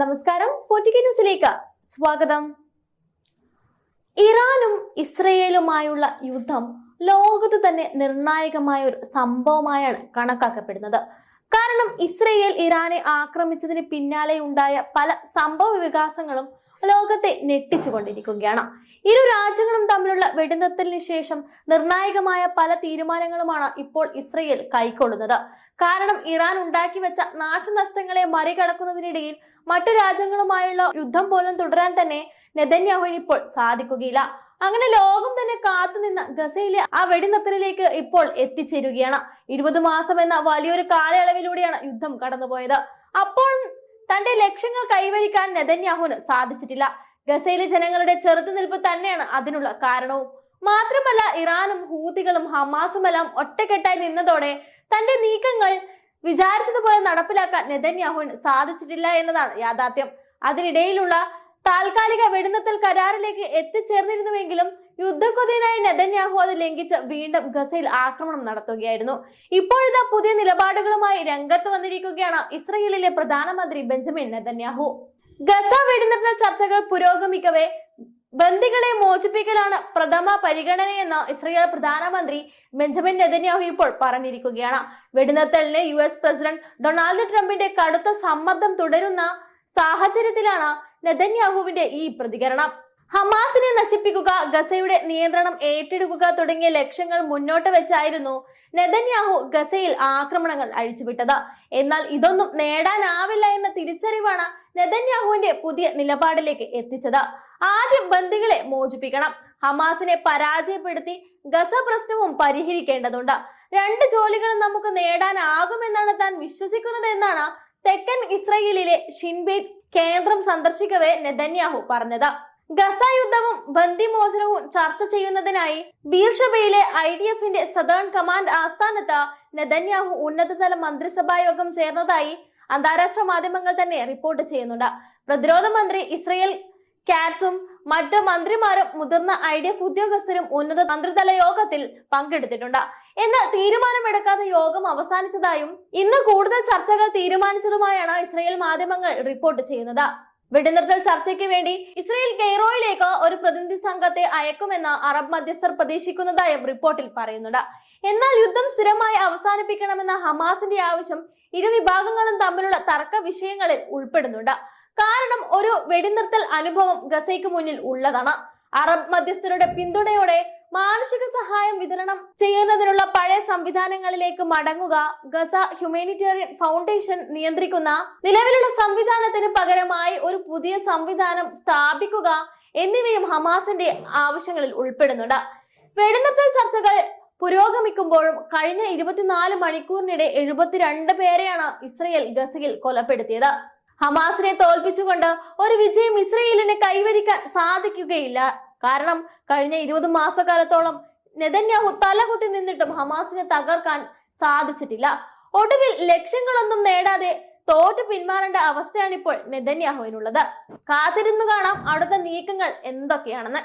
നമസ്കാരം. ഫോർട്ടിക്ക ന്യൂസിലേക്ക് സ്വാഗതം. ഇറാനും ഇസ്രയേലുമായുള്ള യുദ്ധം ലോകത്ത് തന്നെ നിർണായകമായ ഒരു സംഭവമായാണ് കണക്കാക്കപ്പെടുന്നത്. കാരണം ഇസ്രയേൽ ഇറാനെ ആക്രമിച്ചതിന് പിന്നാലെ ഉണ്ടായ പല സംഭവ വികാസങ്ങളും ലോകത്തെ ഞെട്ടിച്ചുകൊണ്ടിരിക്കുകയാണ് ഇരു രാജ്യങ്ങളും തമ്മിലുള്ള വെടിനിർത്തലിന് ശേഷം നിർണായകമായ പല തീരുമാനങ്ങളുമാണ് ഇപ്പോൾ ഇസ്രയേൽ കൈക്കൊള്ളുന്നത്. കാരണം ഇറാൻ ഉണ്ടാക്കി വെച്ച നാശനഷ്ടങ്ങളെ മറികടക്കുന്നതിനിടയിൽ മറ്റു രാജ്യങ്ങളുമായുള്ള യുദ്ധം പോലും തുടരാൻ തന്നെ നെതന്യാഹുവിന് ഇപ്പോൾ സാധിക്കുകയില്ല. അങ്ങനെ ലോകം തന്നെ കാത്തുനിന്ന ഗസയിലെ ആ വെടിനിർത്തലിലേക്ക് ഇപ്പോൾ എത്തിച്ചേരുകയാണ്. ഇരുപത് മാസം എന്ന വലിയൊരു കാലയളവിലൂടെയാണ് യുദ്ധം കടന്നുപോയത്. അപ്പോൾ തന്റെ ലക്ഷ്യങ്ങൾ കൈവരിക്കാൻ നെതന്യാഹുവിന് സാധിച്ചിട്ടില്ല. ഗസയിലെ ജനങ്ങളുടെ ചെറുത്തുനിൽപ്പ് തന്നെയാണ് അതിനുള്ള കാരണവും. മാത്രമല്ല ഇറാനും ഹൂതികളും ഹമാസുമെല്ലാം ഒറ്റക്കെട്ടായി നിന്നതോടെ തന്റെ നീക്കങ്ങൾ വിചാരിച്ചതുപോലെ നടപ്പിലാക്കാൻ നെതന്യാഹുൻ സാധിച്ചിട്ടില്ല എന്നതാണ് യാഥാർത്ഥ്യം. അതിനിടയിലുള്ള താൽക്കാലിക വെടിനിർത്തൽ കരാറിലേക്ക് എത്തിച്ചേർന്നിരുന്നുവെങ്കിലും യുദ്ധക്കൊതിയനായ നെതന്യാഹു അത് ലംഘിച്ച് വീണ്ടും ഗസയിൽ ആക്രമണം നടത്തുകയായിരുന്നു. ഇപ്പോഴത്തെ പുതിയ നിലപാടുകളുമായി രംഗത്ത് വന്നിരിക്കുകയാണ് ഇസ്രയേലിലെ പ്രധാനമന്ത്രി ബെഞ്ചമിൻ നെതന്യാഹു. ഗസ വെടിനിർത്തൽ ചർച്ചകൾ പുരോഗമിക്കവേ ബന്ദികളെ മോചിപ്പിക്കലാണ് പ്രഥമ പരിഗണനയെന്ന് ഇസ്രയേൽ പ്രധാനമന്ത്രി ബെഞ്ചമിൻ നെതന്യാഹു ഇപ്പോൾ പറഞ്ഞിരിക്കുകയാണ്. വെടിനിർത്തലിന് യു എസ് പ്രസിഡന്റ് ഡൊണാൾഡ് ട്രംപിന്റെ കടുത്ത സമ്മർദ്ദം തുടരുന്ന സാഹചര്യത്തിലാണ് നെതന്യാഹുവിന്റെ ഈ പ്രതികരണം. ഹമാസിനെ നശിപ്പിക്കുക ഗസയുടെ നിയന്ത്രണം ഏറ്റെടുക്കുക തുടങ്ങിയ ലക്ഷ്യങ്ങൾ മുന്നോട്ട് വെച്ചായിരുന്നു നെതന്യാഹു ഗസയിൽ ആക്രമണങ്ങൾ അഴിച്ചുവിട്ടത്. എന്നാൽ ഇതൊന്നും നേടാനാവില്ല എന്ന തിരിച്ചറിവാണ് നെതന്യാഹുവിന്റെ പുതിയ നിലപാടിലേക്ക് എത്തിച്ചത്. ആദ്യം ബന്ദികളെ മോചിപ്പിക്കണം. ഹമാസിനെ പരാജയപ്പെടുത്തി ഗസ പ്രശ്നവും പരിഹരിക്കേണ്ടതുണ്ട്. രണ്ട് ജോലികളും നമുക്ക് നേടാനാകുമെന്നാണ് താൻ വിശ്വസിക്കുന്നത് എന്നാണ് തെക്കൻ ഇസ്രയേലിലെ ഷിൻബേറ്റ് കേന്ദ്രം സന്ദർശിക്കവേ നെതന്യാഹു പറഞ്ഞത്. ഗസ യുദ്ധവും ബന്ദിമോചനവും ചർച്ച ചെയ്യുന്നതിനായി ബീർഷബയിലെ ഐ ഡി എഫിന്റെ സദേൺ കമാൻഡ് ആസ്ഥാനത്ത് നെതന്യാഹു ഉന്നതതല മന്ത്രിസഭാ യോഗം ചേർന്നതായി അന്താരാഷ്ട്ര മാധ്യമങ്ങൾ തന്നെ റിപ്പോർട്ട് ചെയ്യുന്നുണ്ട്. പ്രതിരോധ മന്ത്രി ഇസ്രയേൽ കാറ്റ്സും മറ്റു മന്ത്രിമാരും മുതിർന്ന ഐ ഡി എഫ് ഉദ്യോഗസ്ഥരും ഉന്നത മന്ത്രിതല യോഗത്തിൽ പങ്കെടുത്തിട്ടുണ്ട്. എന്നാൽ തീരുമാനമെടുക്കാതെ യോഗം അവസാനിച്ചതായും ഇന്ന് കൂടുതൽ ചർച്ചകൾ തീരുമാനിച്ചതുമായാണ് ഇസ്രയേൽ മാധ്യമങ്ങൾ റിപ്പോർട്ട് ചെയ്യുന്നത്. വെടിനിർത്തൽ ചർച്ചയ്ക്ക് വേണ്ടി ഇസ്രയേൽ കെയ്റോയിലേക്ക് ഒരു പ്രതിനിധി സംഘത്തെ അയക്കുമെന്ന് അറബ് മധ്യസ്ഥർ പ്രതീക്ഷിക്കുന്നതായും റിപ്പോർട്ടിൽ പറയുന്നുണ്ട്. എന്നാൽ യുദ്ധം സ്ഥിരമായി അവസാനിപ്പിക്കണമെന്ന ഹമാസിന്റെ ആവശ്യം ഇരു വിഭാഗങ്ങളും തമ്മിലുള്ള തർക്ക വിഷയങ്ങളിൽ ഉൾപ്പെടുന്നുണ്ട്. കാരണം ഒരു വെടിനിർത്തൽ അനുഭവം ഗസയ്ക്ക് മുന്നിൽ ഉള്ളതാണ്. അറബ് മധ്യസ്ഥരുടെ പിന്തുണയോടെ മാനുഷിക സഹായം വിതരണം ചെയ്യുന്നതിനുള്ള പഴയ സംവിധാനങ്ങളിലേക്ക് മടങ്ങുക ഗസ ഹ്യൂമാനിറ്റേറിയൻ ഫൗണ്ടേഷൻ നിയന്ത്രിക്കുന്ന നിലവിലുള്ള സംവിധാനത്തിന് പകരമായി ഒരു പുതിയ സംവിധാനം സ്ഥാപിക്കുക എന്നിവയും ഹമാസിന്റെ ആവശ്യങ്ങളിൽ ഉൾപ്പെടുന്നുണ്ട്. വെടിനിർത്തൽ ചർച്ചകൾ പുരോഗമിക്കുമ്പോഴും കഴിഞ്ഞ ഇരുപത്തിനാല് മണിക്കൂറിനിടെ എഴുപത്തിരണ്ട് പേരെയാണ് ഇസ്രയേൽ ഗസയിൽ കൊലപ്പെടുത്തിയത്. ഹമാസിനെ തോൽപ്പിച്ചുകൊണ്ട് ഒരു വിജയം ഇസ്രയേലിന് കൈവരിക്കാൻ സാധിക്കുകയില്ല. കാരണം കഴിഞ്ഞ ഇരുപത് മാസക്കാലത്തോളം നെതന്യാഹു തലകുത്തി നിന്നിട്ടും ഹമാസിനെ തകർക്കാൻ സാധിച്ചിട്ടില്ല. ഒടുവിൽ ലക്ഷ്യങ്ങളൊന്നും നേടാതെ തോറ്റ് പിന്മാറേണ്ട അവസ്ഥയാണ് ഇപ്പോൾ നെതന്യാഹുവിനുള്ളത്. കാത്തിരുന്നു കാണാം അടുത്ത നീക്കങ്ങൾ എന്തൊക്കെയാണെന്ന്.